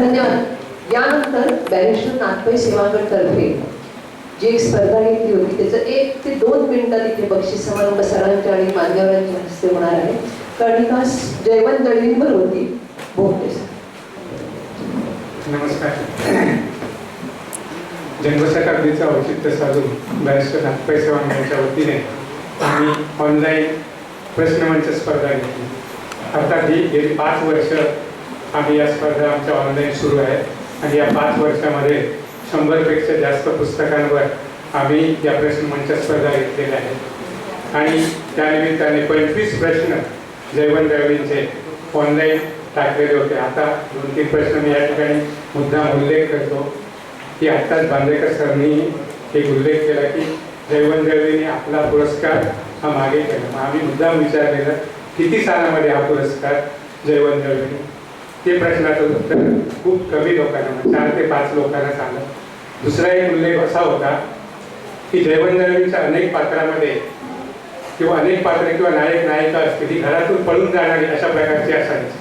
धन्यवाद. यानंतर बॅरिस्टर नागपै सेवागड तर्फे जी एक स्पर्धा घेतली होती त्याचं एक ते दोन मिनिटात इथे बक्षीस समारंभ सरांच्या आणि मान्यवरांच्या हस्ते होणार आहे. कर्णिका जयवंत दळवींवर होती. बोलते सर. नमस्कार. जन्मशताब्दीचं औचित्य साधून बॅरिस्टर नागपै सेवा वतीने आम्ही ऑनलाईन प्रश्नमंच स्पर्धा घेतली. अर्थात ही गेली पाच वर्ष आम्ही या स्पर्धा आमच्या ऑनलाईन सुरू आहे. आणि या पाच वर्षामध्ये शंभरपेक्षा जास्त पुस्तकांवर आम्ही या प्रश्नमंच स्पर्धा घेतलेल्या आहेत. आणि त्यानिमित्ताने पंचवीस प्रश्न जयवंत दळवींचे ऑनलाईन टाकलेले होते. आता दोन तीन प्रश्न मी या ठिकाणी मुद्दा उल्लेख करतो. की आत्ताच बांदेकर सरनी एक उल्लेख केला की जयवंत दळवीने आपला पुरस्कार हा मागे केला. मग आम्ही मुद्दाम विचारलेला किती सालामध्ये हा पुरस्कार जयवंत दळवीने ते प्रश्नाचं उत्तर खूप कमी लोकांना म्हणजे चार ते पाच लोकांना सांगत. दुसरा एक उल्लेख असा होता की जयवंत अनेक पात्रामध्ये किंवा अनेक पात्र किंवा नायक नायिका असतील ही घरातून पळून जाणारी अशा प्रकारची असायची.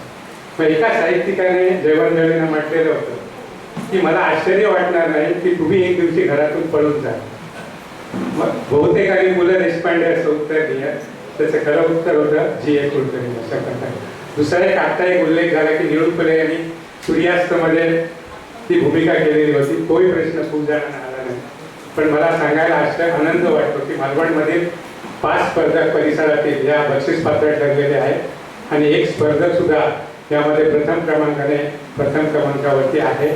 मग एका साहित्यिकाने जयवंत म्हटलेलं होतं की मला आश्चर्य वाटणार नाही की तुम्ही एक दिवशी घरातून पळून जा. मग बहुतेकांनी मुलं देशपांडे असं उत्तर दिलं त्याचं खरं उत्तर होतं जी ए कुलकर्णी अशा प्रकारे दुसरा एक आता एक उल्लेख झाला की निळू फुले यांनी सूर्यास्तमध्ये ती भूमिका केलेली होती. तोही प्रश्न खूप जणांना आला नाही. पण मला सांगायला आश्चर्य आनंद वाटतो की मालवणमधील पाच स्पर्धक परिसरातील या बक्षीस पात्र ठरलेले आहेत आणि एक स्पर्धक सुद्धा यामध्ये प्रथम क्रमांकाने प्रथम क्रमांकावरती आहे.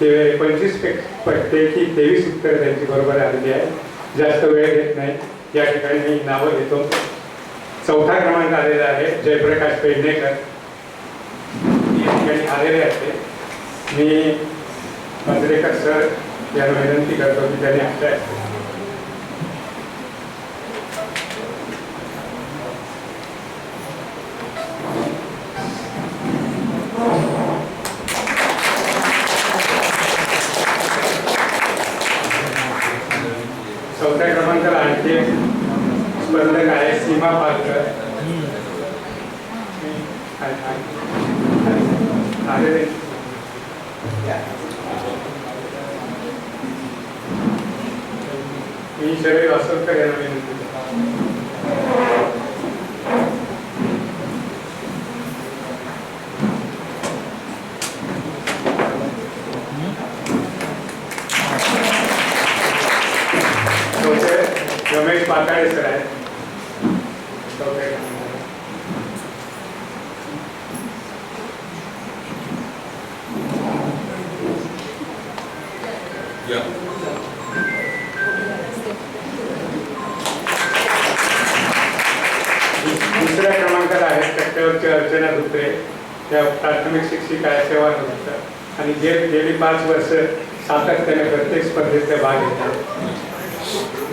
ते पंचवीस पैकी तेवीस उत्तर त्यांची बरोबर आलेली आहे. जास्त वेळ घेत नाही. या ठिकाणी मी नावं घेतो. चौथा क्रमांक आलेला आहे जयप्रकाश पेडणेकर. या ठिकाणी आलेले असते मी मंत्रेकर सर यांना विनंती करतो की त्यांनी आपल्या चौथ्या क्रमांकाला आणखी एक स्पर्धक आहे? सीमा आलेले मी शरीर असोलकर यांना विनंती रमेश पाताळे सर आहेत दुसऱ्या क्रमांकाला आहेत कट्ट्यावरची अर्चना धुत्रे त्या प्राथमिक शिक्षिका सेवा आणि जे गेली पाच वर्ष सातत्याने प्रत्येक स्पर्धेत त्या भाग घेतात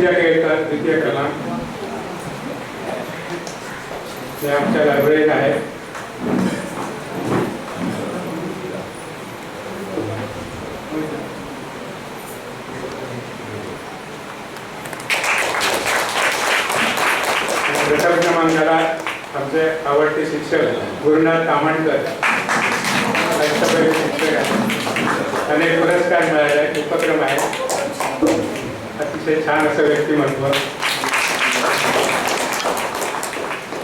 ऋतुजा केळकर द्वितीय क्रमांक. हे आमच्या लायब्ररीत आहे. प्रथम क्रमांकाला आमचे आवडते शिक्षक गुरुनाथ तामणकर. शिक्षक आहेत अनेक पुरस्कार मिळाले उपक्रम आहेत अतिशय छान असं व्यक्तिमत्व.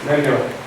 धन्यवाद.